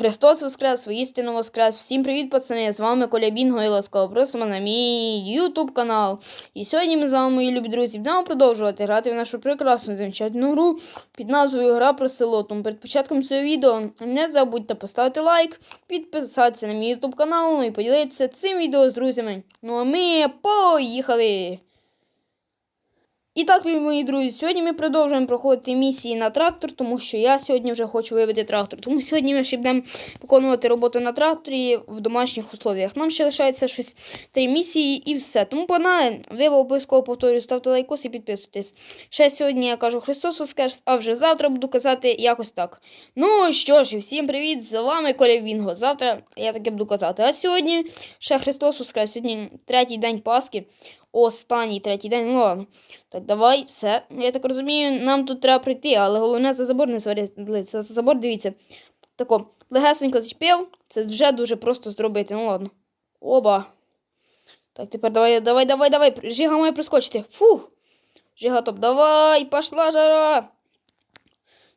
Христос Воскрес, воістину Воскрес. Всім привіт, пацани! З вами Коля Бінго і ласкаво просимо на мій YouTube канал. І сьогодні ми з вами, мої любі друзі, будемо продовжувати грати в нашу прекрасну замечательну гру під назвою Гра про село. Тому перед початком цього відео не забудьте поставити лайк, підписатися на мій YouTube канал ну і поділитися цим відео з друзями. Ну а ми поїхали! І так, мої друзі, сьогодні ми продовжуємо проходити місії на трактор, тому що я сьогодні вже хочу вивести трактор. Тому сьогодні ми ще будемо виконувати роботу на тракторі в домашніх условіях. Нам ще лишається щось три місії і все. Тому погнали, ви обов'язково повторюю, ставте лайкос і підписуйтесь. Ще сьогодні я кажу Христос Воскрес, а вже завтра буду казати якось так. Ну що ж, і всім привіт! З вами Коля Вінго. Завтра я таке буду казати. А сьогодні ще Христос Воскрес. Сьогодні третій день Пасхи. Останній третій день. Ну ладно. Так, давай, все. Я так розумію, нам тут треба прийти, але головне за забор не сваритися. За забор, дивіться. Тако, легесенько зачепив, це вже дуже просто зробити. Ну ладно. Оба. Так, тепер давай, давай, давай, давай. Жига має прискочити. Фух. Жига топ, давай, пошла жара.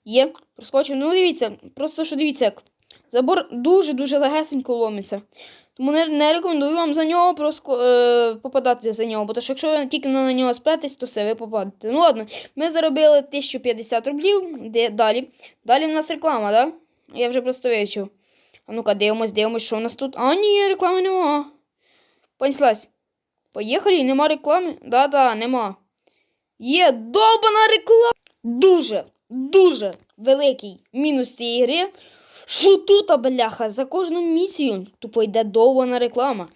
Є, проскочив. Ну, дивіться, просто що дивіться, як. Забор дуже-дуже легесенько ломиться. Тому не, не рекомендую вам за нього проско, е, попадати за нього, бо що якщо ви тільки на нього спретесь, то все, ви попадете. Ну ладно, ми заробили 1050 рублів. Де, далі. Далі в нас реклама? Да? Я вже просто вивчив. А ну-ка, дивимось, дивимось, що у нас тут. А, ні, реклами нема. Понеслась. Поїхали, нема реклами? Да-да, нема. Є долбана реклама. Дуже, дуже великий мінус цієї гри. Що тут, бляха? За кожну місію тупо йде довбана реклама.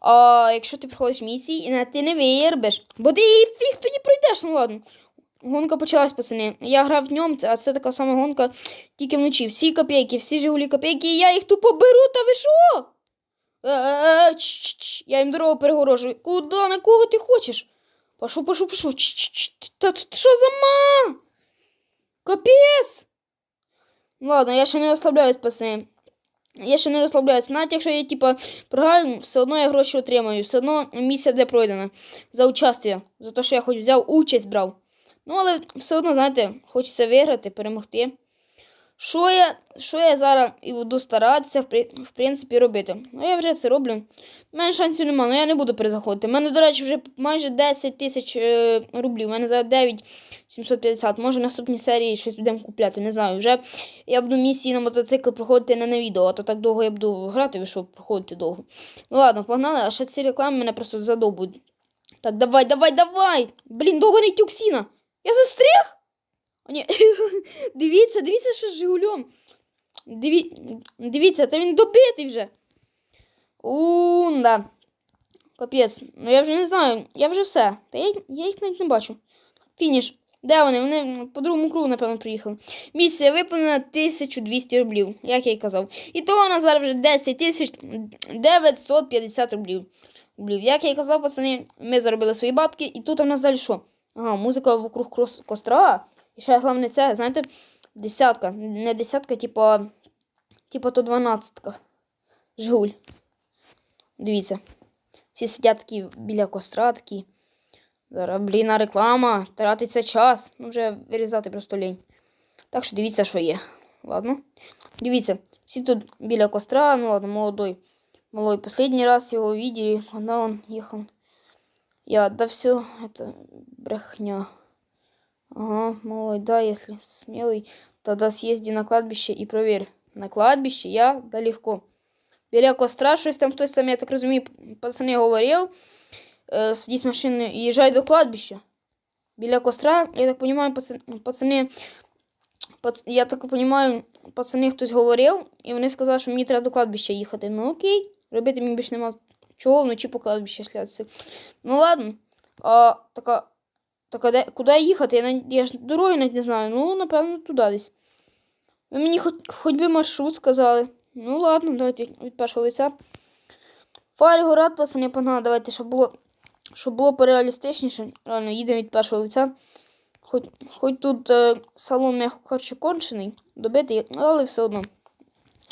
А якщо ти приходиш місії, і на ти не виєрбиш, бо ти її фіг тоді пройдеш, ну ладно. Гонка почалась, пацани. Я грав днем, а це така сама гонка тільки вночі. Всі копійки, всі Жигулі копійки, я їх тупо беру, та ви що? Е, Я їм дорогу перегорожую. Куди, на кого ти хочеш? Пошов, пошов, пошов. Та що за ма? Капець! Ладно, я ще не розслабляюсь, пацани. Я ще не розслабляюсь. Навіть якщо я, типа, програю, все одно я гроші отримаю. Все одно місія де пройдена. За участвие. За те, що я хоч взяв участь брав. Ну, але все одно, знаєте, хочеться виграти, перемогти. Що я що я зараз і буду старатися, в принципі, робити? Ну, я вже це роблю. У мене шансів немає, але я не буду перезаходити. У мене, до речі, вже майже 10 тисяч е, рублів. У мене зараз 9 750. Може, в наступній серії щось будемо купляти. Не знаю. Вже я буду місії на мотоцикл проходити не на відео, а то так довго я буду грати, щоб проходити довго. Ну ладно, погнали, а ще ці реклами мене просто задовбують. Так, давай, давай, давай! Блін, довгоний тюксіна! Я застряг? О, ні. дивіться, дивіться, що з Жигулем. Диві... Дивіться, та він добитий вже. Унда. Капець. Ну я вже не знаю. Я вже все. Та я, я їх навіть не бачу. Фініш. Де вони? Вони по другому кругу, напевно, приїхали. Місія виповнена 1200 рублів, як я й казав. І то у нас зараз вже 10 тисяч 950 рублів. Як я й казав, пацани, ми заробили свої бабки, і тут у нас далі що? Ага, музика вокруг костра. І ще головне це, знаєте, десятка. Не десятка, типа. Типа то дванадцятка. Жигуль. Дивіться. Всі сидять такі біля костра такі. Зараз, блін, реклама. Тратиться час. Ну, вже вирізати просто лінь. Так що дивіться, що є. Ладно. Дивіться, всі тут біля костра, ну ладно, молодой. Малой. Последний раз его видели, когда он ехал. Я, да все, это брехня. Ага, малой, да, если смелый, тогда съезди на кладбище и проверь. На кладбище я да легко. Біля костра, щось там хтось там, я так розумію, пацани говорив. Е, сидіть з машини і їжджай до кладбища. Біля костра, я так розумію, пацани, пац, я так розумію, пацани хтось говорив, і вони сказали, що мені треба до кладбища їхати. Ну окей, робити мені більше нема чого вночі по кладбищі слядці. Ну ладно. А, така, так, а де, куди їхати? Я, я ж дороги навіть не знаю. Ну, напевно, туди десь. Ви мені хоч, хоч би маршрут сказали. Ну, ладно, давайте від першого лиця. Фарігород, пацани, погнали, давайте, щоб було щоб було пореалістичніше. Реально, їдемо від першого лиця. Хоч хоч тут е, салон м'яко кажучи, кончений, добитий, але все одно.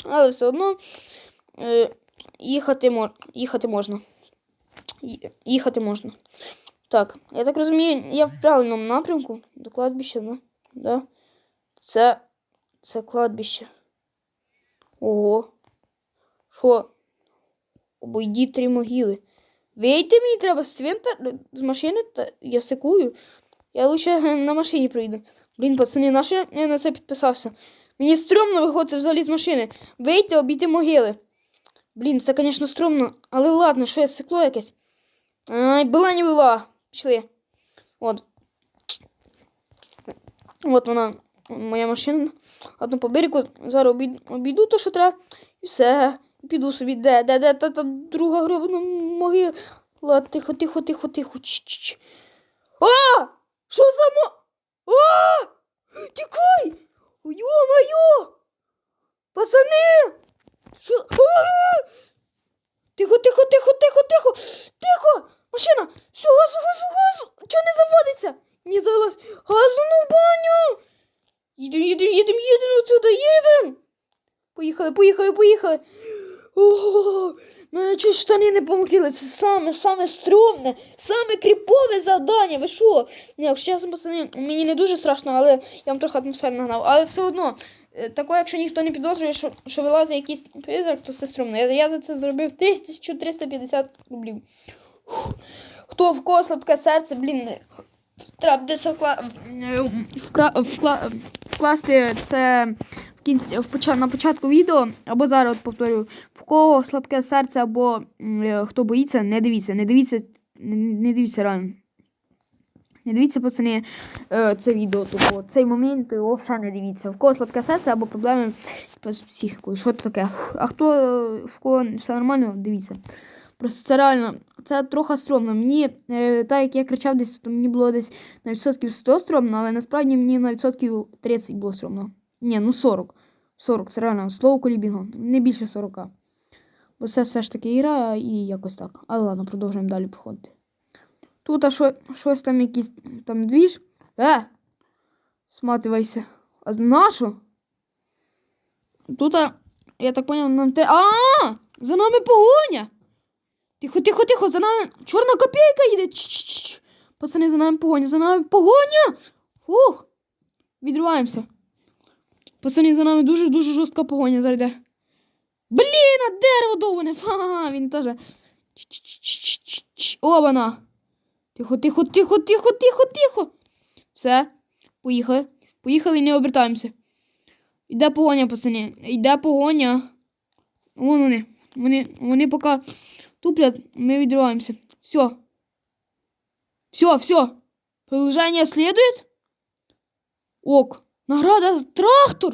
Але все одно е, їхати, мож, їхати можна. Їхати можна. Так, я так розумію, я в правильному напрямку до кладбища, да? да? Це це кладбище. Ого. Що? Обійдіть три могили. Вийти мені треба з цвинтар з машини, та я сикую. Я лучше е, на машині проїду. Блін, пацани, на що я на це підписався? Мені стрьомно виходити взагалі з машини. Вийти, обійти могили. Блін, це, звісно, стрьомно, але ладно, що я сикло якесь. Ай, була не була. Пішли. От. От вона, моя машина. Одну по берегу. Зараз обійду, обійду то, що треба. І все. Піду собі. Де, де, де, та, та друга гребна могила. Тихо, тихо, тихо, тихо. Ч-ч-ч. А! Що за мо... А! Тікай! Йо-моє! Пацани! Що? А! Тихо, тихо, тихо, тихо, тихо! Тихо! Машина! Все, газу, газу, газу! Чого не заводиться? Не завелась. Газу ну баню! Їдем, їдем, їдем, їдем отсюда, їдем! Поїхали, поїхали, поїхали! О, мене чуть штани не помогли. Це саме, саме стрьомне, саме кріпове завдання. Ви що? Ні, якщо чесно, пацани, мені не дуже страшно, але я вам трохи атмосферно нагнав. Але все одно, е, тако, якщо ніхто не підозрює, що, що вилазить якийсь призрак, то це стрьомно. Я, я за це зробив 1350 рублів. Хто в кого слабке серце, блін, треба десь вкла... вкла... вкла... вкласти це в кінці в поча... на початку відео, або зараз от повторюю, в кого слабке серце, або е, хто боїться, не дивіться, не дивіться, не, дивіться реально. Не дивіться, пацани, е, це відео, тобто цей момент його ще не дивіться. В кого слабке серце або проблеми з психікою. Що таке? А хто е, в кого все нормально, дивіться. Просто це реально, це трохи стромно. Мені, е, так як я кричав десь, то мені було десь на відсотків 100 стромно, але насправді мені на відсотків 30 було стромно. Ні, ну 40. 40, це реально слово колібінго. Не більше 40. Бо це все ж таки ігра і якось так. Але ладно, продовжуємо далі проходити. Тут а що, щось там якийсь там двіж. Е! Смативайся. А на що? Тут, а, я так поняв, нам те. А! За нами погоня! Тихо, тихо, тихо, за нами чорна копійка їде. Ч-ч-ч. Пацани, за нами погоня, за нами погоня! Фух! Відриваємося. Пацани, за нами дуже-дуже жорстка погоня зараз йде. Блін, а дерево довбане! Ха, він теж. Обана! Тихо, тихо, тихо, тихо, тихо, тихо. Все, поїхали. Поїхали і не обертаємося. Йде погоня, пацани. Йде погоня. Вон вони. Вони, вони поки туплять, ми відриваємося. Все. Все, все. Продолжение следует. Ок. Награда трактор.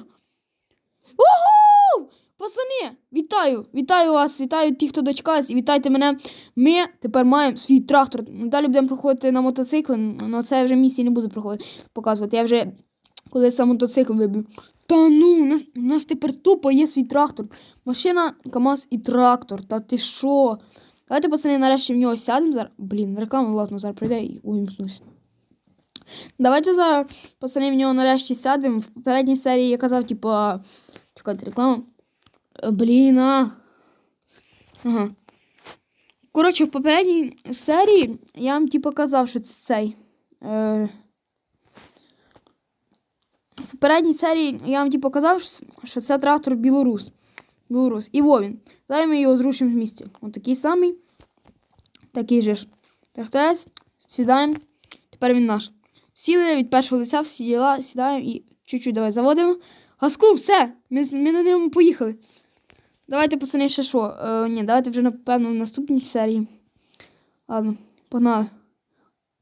Угу! Пацани, вітаю! Вітаю вас, вітаю тих, хто дочекався, і вітайте мене. Ми тепер маємо свій трактор. Далі будемо проходити на мотоцикли, але це вже місії не буду проходити, показувати. Я вже коли сам мотоцикл вибив. Та ну, у нас, у нас тепер тупо є свій трактор. Машина, КАМАЗ і трактор. Та ти що? Давайте, пацани, нарешті в нього сядемо зараз. Блін, реклама, ладно, зараз прийде і увімкнусь. Давайте зараз, пацани, в нього нарешті сядемо. В попередній серії я казав, типа. Чекайте, реклама. Е, Блін, а. Ага. Коротше, в попередній серії я вам типу казав, що це цей. Е... В попередній серії я вам типу казав, що це трактор Білорус. Білорус. І Вовін. Зараз ми його зрушимо з місця. Ось такий самий. Такий же ж. Тракторець. Сідаємо. Тепер він наш. Сіли від першого лиця, всі діла, сідаємо і чуть-чуть давай заводимо. Газку, все! Ми, ми на ньому поїхали. Давайте, пацани, ще що? Е, ні, давайте вже, напевно, в наступній серії. Ладно, погнали.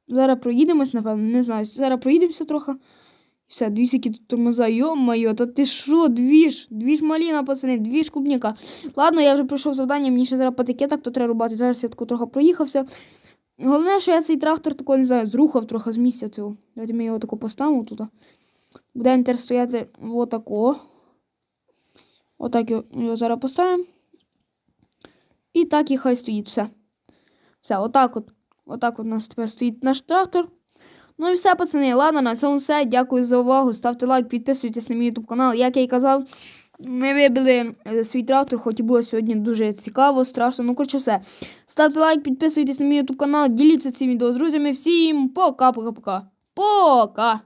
Зараз проїдемось, напевно, не знаю. Зараз проїдемося трохи. Все, дві які тут тормоза. Йо-моє, та ти що, двіж? Двіж маліна, пацани, двіж клубніка. Ладно, я вже пройшов завдання, мені ще зараз патикеток, то треба рубати. Зараз я тако трохи проїхався. Головне, що я цей трактор тако, не знаю, зрухав трохи з місця цього. Давайте ми його тако поставимо тут. Буде інтер стояти отако. Отак його, його зараз поставимо. І так і хай стоїть все. Все, отак от. Отак от у нас тепер стоїть наш трактор. Ну і все, пацани. Ладно, на цьому все. Дякую за увагу. Ставте лайк, підписуйтесь на мій YouTube канал. Як я і казав, ми вибили е, свій трактор, хоч і було сьогодні дуже цікаво, страшно. Ну, коротше, все. Ставте лайк, підписуйтесь на мій YouTube канал, діліться цим відео з друзями. Всім пока-пока-пока. Пока!